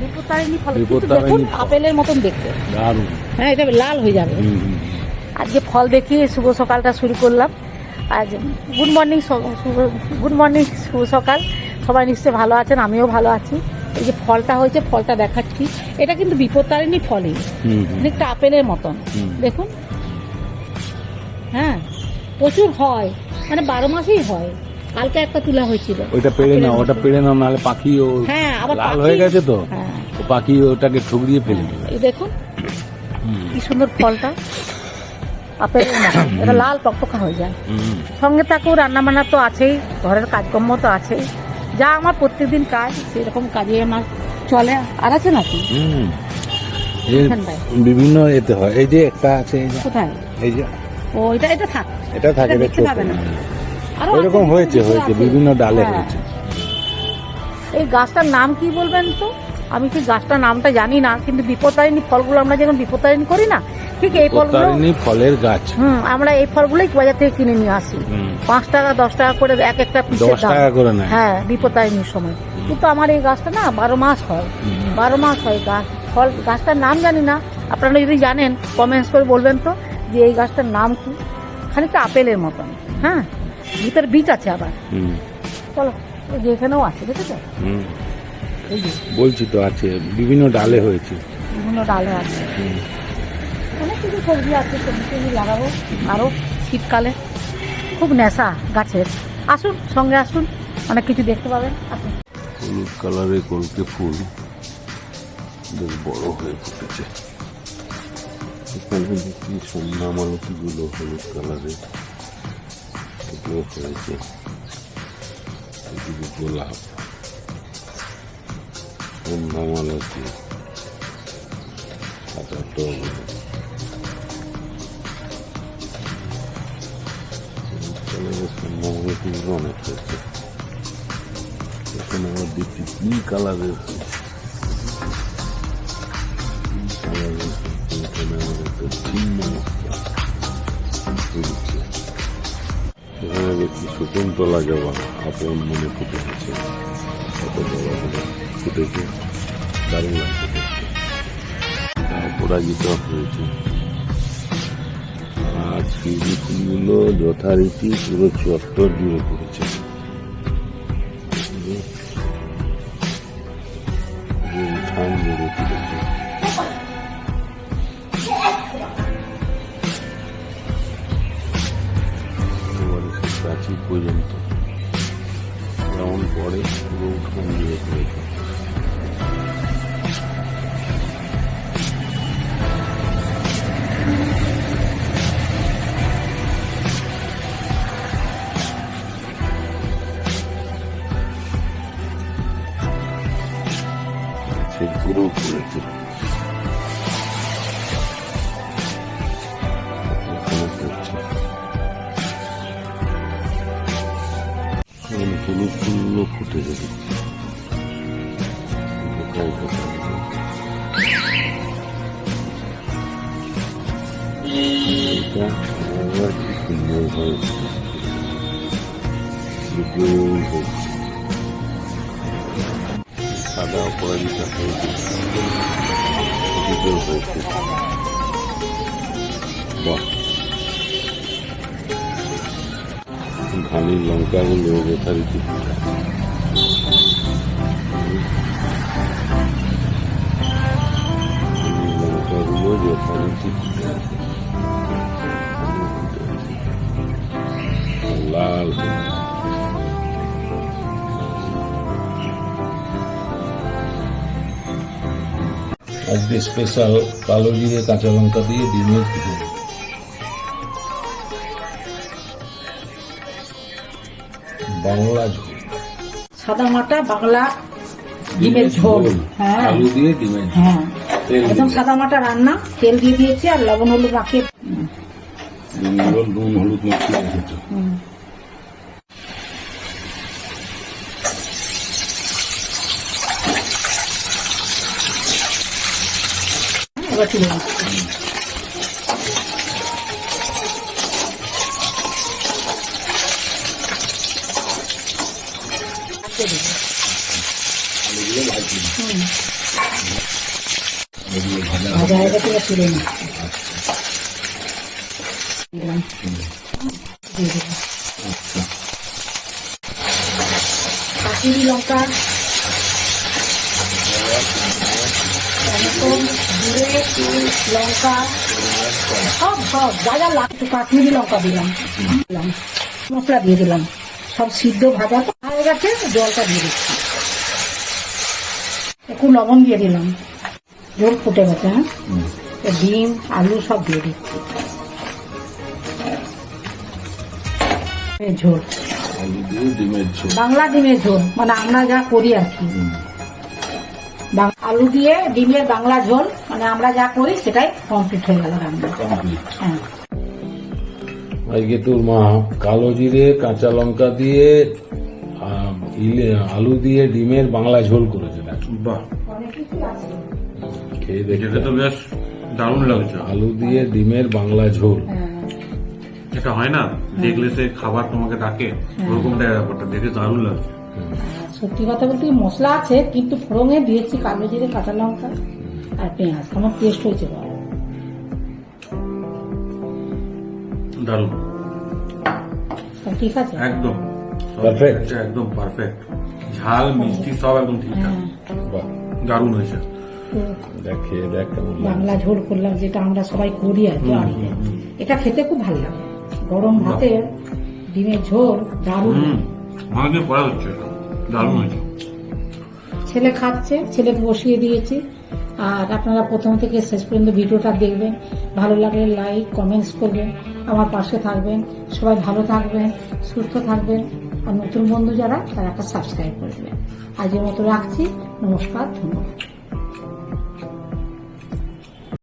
বিপত্তারিণী ফল কিন্তু দেখুন আপেলের মতন দেখতে। দারুণ। হ্যাঁ এটা লাল হয়ে যাবে। আজকে ফল দেখিয়ে শুভ সকালটা শুরু করলাম। আজ গুড মর্নিং গুড মর্নিং শুভ সকাল। সবাই নিশ্চয়ই ভালো আছেন আমিও ভালো আছি। এই যে ফলটা হয়েছে ফলটা দেখাচ্ছি। এটা কিন্তু বিপত্তারিণী ফলই। অনেকটা আপেলের মতন। দেখুন। হ্যাঁ প্রচুর হয়। মানে বারো মাসেই হয়। কালকে একটা তোলা হয়েছিল। ওইটা পেড়ে নাও ওটা। পেড়ে নাও নাহলে পাখি ও হ্যাঁ আবার লাল হয়ে গেছে তো। হ্যাঁ। পাখি ওটাকে ঠুকরিয়ে ফেলে দেবে এই দেখুন কি সুন্দর ফলটা। মতন এটা লাল টকটকা হয়ে যায়। সঙ্গে থাকুক রান্না বান্না তো আছেই ঘরের কাজকর্ম তো আছেই। যা আমার প্রত্যেকদিন কাজ সেরকম কাজে আমার চলে। আর আছে নাকি? হুম। বিভিন্ন এতে হয়। এই যে একটা আছে এই যে কোথায়? এই যে ও এটা এটা থাক। এটা থাকে এটা ছোট। পাবে না। আরও ওইরকম হয়েছে হয়েছে বিভিন্ন ডালে হ্যাঁ। হয়েছে। এই গাছটার নাম কি বলবেন তো? আমি কি গাছটার নামটা জানি না কিন্তু বিপত্তারিণী ফলগুলো আমরা যখন বিপত্তারিণী করি না ঠিক এই ফলগুলো ফলের গাছ। হুম আমরা এই ফলগুলোই বাজার থেকে কিনে নিয়ে আসি। পাঁচ টাকা দশ টাকা করে এক একটা পিসের দাম। করে হ্যাঁ বিপত্তারিণীর সময়। কিন্তু আমার এই গাছটা না বারো মাস হয়। বারো মাস হয় গাছ ফল গাছটার নাম জানি না। আপনারা যদি জানেন কমেন্টস করে বলবেন তো যে এই গাছটার নাম কি? খানিকটা আপেলের মতন। হ্যাঁ ভিতরে বীজ আছে আবার। চলো এই যে এখানেও আছে দেখেছ? বলছি তো আছে বিভিন্ন ডালে হয়েছে। বিভিন্ন ডালে আছে। অনেক কিছু সবজি আছে সবজি টবজি লাগাবো। আরও শীতকালে খুব নেশা গাছের। আসুন সঙ্গে আসুন অনেক কিছু দেখতে পাবেন। আসুন। হলুদ কালারের কলকে ফুল বেশ বড় হয়ে ফুটেছে। এখানে দেখি সন্ধ্যা মালতিগুলো হলুদ কালারের এগুলো হয়েছে গোলাপ। টব হলুদ কালারের সন্ধ্যা মালতিগুলো অনেক হয়েছে। এখানে আবার দেখছি কি দেখছি শকুন্তলা জবা আপন মনে ফুটে আছে কত ফুটেছে দারুণ লাগছে দেখতে। অপরাজিত হয়েছে। আর যথারীতি পুরো চত্বর পড়েছে। জুড়ে তুলেছে প্রাচীর পর্যন্ত। যেমন পরে পুরো উঠান জুড়ে পড়েছে হলুদ ফুলগুলো ফুটে গেছে কোথায় কোথায় এটা আবার কি সুন্দর হয়েছে গোল হয়েছে সাদা অপরাজিতা হয়েছে সুন্দর হয়েছে বাহ ধানের লঙ্কাগুলো যথারীতি ধানের লঙ্কাগুলো যথারীতি ফুটে আছে লাল। আজকে স্পেশাল কালো জিরে কাঁচা লঙ্কা দিয়ে ডিমের বাংলা ঝোল। সাদা মাটা বাংলা ডিমের ঝোল। হ্যাঁ। আলু দিয়ে ডিমের হ্যাঁ। একদম। সাদা মাটা রান্না তেল দিয়ে দিয়েছি আর লবণ হলুদ মাখিয়ে নুন হলুদ মাখিয়ে রেখেছো। হুম। এবার তুলে কাশ্মীরি লঙ্কা লঙ্কা, সব সব, যা যা লাগতো কাশ্মীরি লঙ্কা দিলাম। মশলা দিয়ে দিলাম। সব সিদ্ধ ভাজা। হয়ে গেছে জলটা দিয়ে দিচ্ছি। একটু লবণ দিয়ে দিলাম। জল ফুটে গেছে হ্যাঁ? ডিম আলু সব দিয়ে দিচ্ছি। ঝোল ঝোল। বাংলা ডিমের ঝোল মানে আমরা যা করি আর কি। আলু দিয়ে ডিমের বাংলা ঝোল মানে আমরা যা করি সেটাই কমপ্লিট হয়ে গেল রান্না। হ্যাঁ। আজকে তোর মা কালো জিরে কাঁচা লঙ্কা দিয়ে আলু দিয়ে ডিমের বাংলা ঝোল করেছে নাকি বাহ। অনেক কিছু আছে খেয়ে দেখে এটা তো বেশ দারুণ লাগছে। আলু দিয়ে ডিমের বাংলা ঝোল। হ্যাঁ। এটা হয় না? দেখলে সে খাবার তোমাকে ডাকে ওরকম টাইপের ব্যাপারটা দেখে দারুণ লাগছে। সত্যি কথা বলতে মশলা আছে কিন্তু ফোড়ঙে দিয়েছি কালো জিরে কাঁচা লঙ্কা আর পেঁয়াজ। আমার টেস্ট হয়েছে দারুণ। ঠিক আছে? একদম। হচ্ছে একদম পারফেক্ট ঝাল মিষ্টি সব একদম ঠিকঠাক বাহ। দারুণ হয়েছে। দেখ দেখ বাংলা ঝোল করলাম যেটা আমরা সবাই করি আর কি এটা খেতে খুব ভালো লাগে। গরম ভাতে ডিমের ঝোল দারুণ। অনেকদিন পরে হচ্ছে। দারুণ হয়েছে। ছেলে খাচ্ছে ছেলে বসিয়ে দিয়েছি। আর আপনারা প্রথম থেকে শেষ পর্যন্ত ভিডিওটা দেখবেন। ভালো লাগলে লাইক কমেন্টস করবেন। আমার পাশে থাকবেন। সবাই ভালো থাকবেন সুস্থ থাকবেন। আর নতুন বন্ধু যারা তারা একটা সাবস্ক্রাইব করে দেবেন আজের মতো রাখছি। নমস্কার ধন্যবাদ।